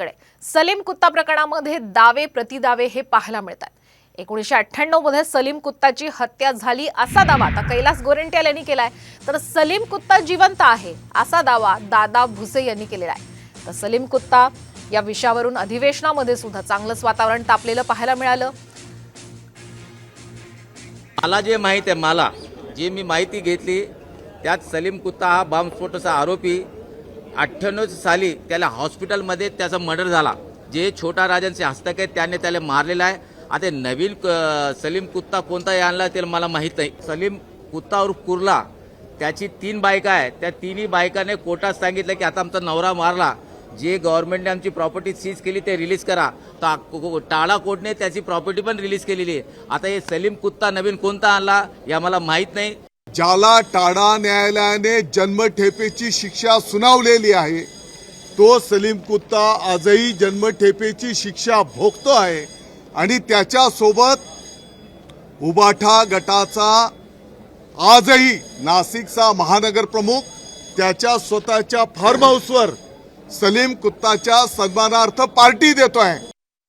एकीकडे सलीम कुत्ता प्रकरणामध्ये दावे प्रतिदावे हे पाहायला मिळतात. एकोणीसशे अठ्ठ्याण्णवमध्ये सलीम कुत्ताची हत्या झाली असा दावा आता कैलास गोरेंट्याल यांनी केलाय. तर सलीम कुत्ता जिवंत आहे असा दावा दादा भुसे यांनी केलेला आहे. तर सलीम कुत्ता या विषयावरून अधिवेशनामध्ये सुद्धा चांगलंच वातावरण तापलेलं पाहायला मिळालं. मला जे माहीत आहे मला जे मी माहिती घेतली त्यात सलीम कुत्ता हा बॉम्बस्फोटाचा आरोपी अठ्ठ्याण्णव साली त्याला हॉस्पिटलमध्ये त्याचा मर्डर झाला. जे छोटा राजांचे हस्तक आहेत त्याने त्याला मारलेला आहे. आता नवीन क- सलीम कुत्ता कोणता आणला ते मला माहीत नाही. सलीम कुत्ता उर्फ कुर्ला त्याची तीन बायका आहे त्या तिन्ही बायकाने कोर्टात सांगितलं की आता आमचा नवरा मारला. जे गव्हर्नमेंटने आमची प्रॉपर्टी सीज केली ते रिलीज करा. तर टाळा कोर्टने त्याची प्रॉपर्टी पण रिलीज केलेली आहे. आता हे सलीम कुत्ता नवीन कोणता आणला या मला माहीत नाही. ज्याला टाडा न्यायालयाने जन्मठेपेची शिक्षा सुनावलेली आहे तो सलीम कुत्ता आजही जन्मठेपेची शिक्षा भोगतो आहे आणि त्याच्यासोबत उबाठा गटाचा आजही नाशिकचा महानगर प्रमुख त्याच्या स्वतःच्या फार्म हाऊसवर सलीम कुत्ताच्या सन्मानार्थ पार्टी देतो आहे